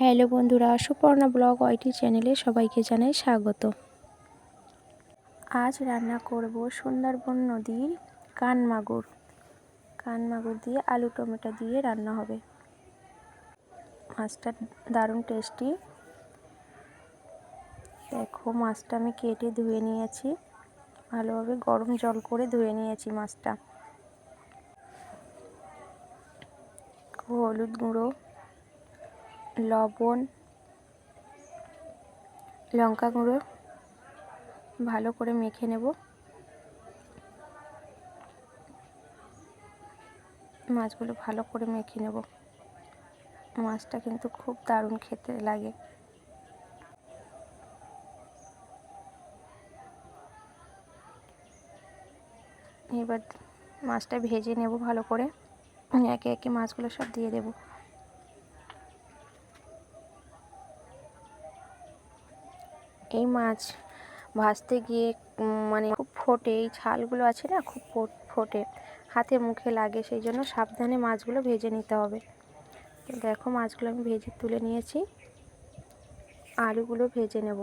Hello বন্ধুরা, Suparna blog ওয়াইটি চ্যানেলে সবাইকে জানাই স্বাগত। আজ রান্না করব সুন্দরবন নদীর কানমাগুর। কানমাগুর দিয়ে আলু টমেটো দিয়ে রান্না হবে। মাছটা দারুণ টেস্টি। দেখো, মাছটা আমি কেটে ধুয়ে নিয়েছি। ভালোভাবে গরম জল করে ধুয়ে নিয়েছি মাছটা। হলুদ গুঁড়ো লবণ, লঙ্কা গুঁড়ো, ভালো করে মেখে নেব। মাছগুলো ভালো করে মেখে নেব। মাছটা কিন্তু খুব দারুণ খেতে লাগে। এবার মাছটা ভেজে নেব ভালো করে। একে একে মাছগুলো সব দিয়ে দেবো। এই মাছ ভাজতে গিয়ে মানে খুব ফোটে। এই ছালগুলো আছে না, খুব ফোটে। হাতে মুখে লাগে, সেই জন্য সাবধানে মাছগুলো ভেজে নিতে হবে। দেখো, মাছগুলো আমি ভেজে তুলে নিয়েছি। আলুগুলো ভেজে নেব।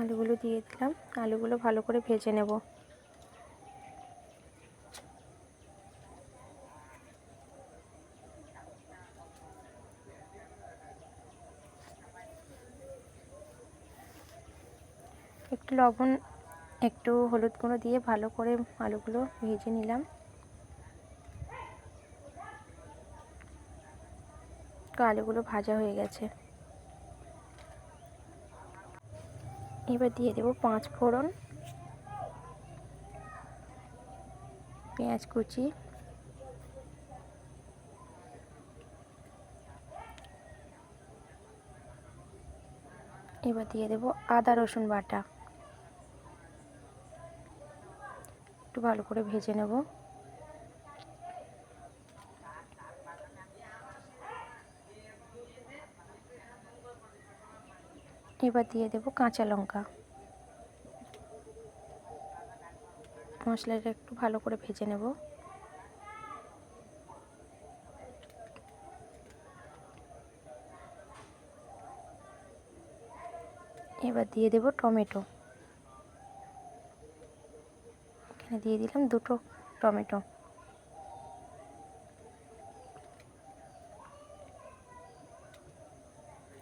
আলুগুলো দিয়ে দিলাম। আলুগুলো ভালো করে ভেজে নেব। একটু লবণ, একটু হলুদ গুঁড়ো দিয়ে ভালো করে আলুগুলো ভেজে নিলাম। আলুগুলো ভাজা হয়ে গেছে। এবার দিয়ে দেব পাঁচ ফোড়ন, পেঁয়াজ কুচি, এবার দিয়ে দেব আদা রসুন বাটা। একটু ভালো করে ভেজে নেব। এবার দিয়ে দেব কাঁচা লঙ্কা। মশলাটা একটু ভালো করে ভেজে নেব। এবার দিয়ে দেব টমেটো। এখানে দিয়ে দিলাম দুটো টমেটো।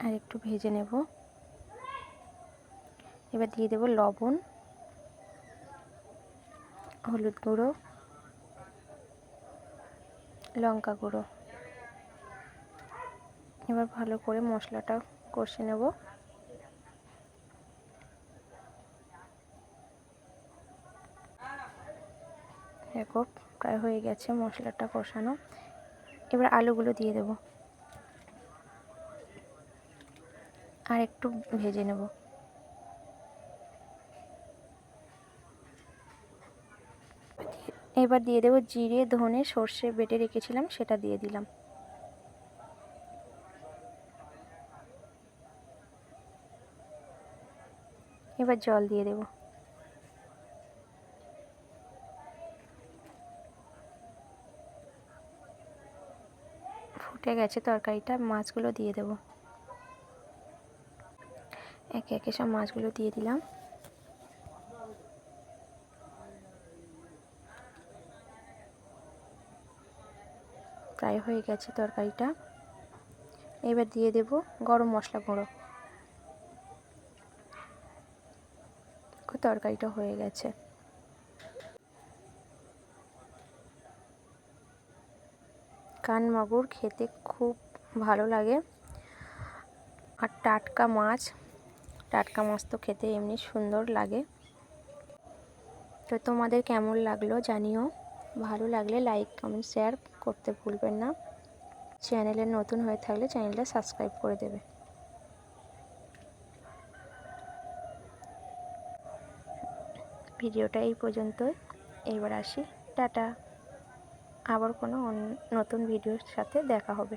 আর একটু ভেজে নেব। এবার দিয়ে দেব লবণ, হলুদ গুঁড়ো, লঙ্কা গুঁড়ো। এবার ভালো করে মশলাটা কষে নেব। দেখো, প্রায় হয়ে গেছে মশলাটা কষানো। এবার আলুগুলো দিয়ে দেব। আর একটু ভেজে নেব। এবার দিয়ে দেবো জিরে, ধনে, সর্ষে বেটে রেখেছিলাম, সেটা দিয়ে দিলাম। এবার জল দিয়ে দেবো। ফুটে গেছে তরকারিটা, মাছগুলো দিয়ে দেব। একে একে সব মাছগুলো দিয়ে দিলাম। প্রায় হয়ে গেছে তরকারিটা। এবার দিয়ে দেব গরম মশলা গুঁড়ো। তরকারিটা হয়ে গেছে। কান মাগুর খেতে খুব ভালো লাগে। আর টাটকা মাছ টাটকা মাছ তো খেতে এমনি সুন্দর লাগে। তো তোমাদের কেমন লাগল জানিও। ভালো লাগলে লাইক কমেন্ট শেয়ার করতে ভুলবেন না। চ্যানেলে নতুন হয়ে থাকলে চ্যানেলটা সাবস্ক্রাইব করে দেবে। ভিডিওটা এই পর্যন্তই। এবার আসি। টাটা। আবার কোনো নতুন ভিডিওর সাথে দেখা হবে।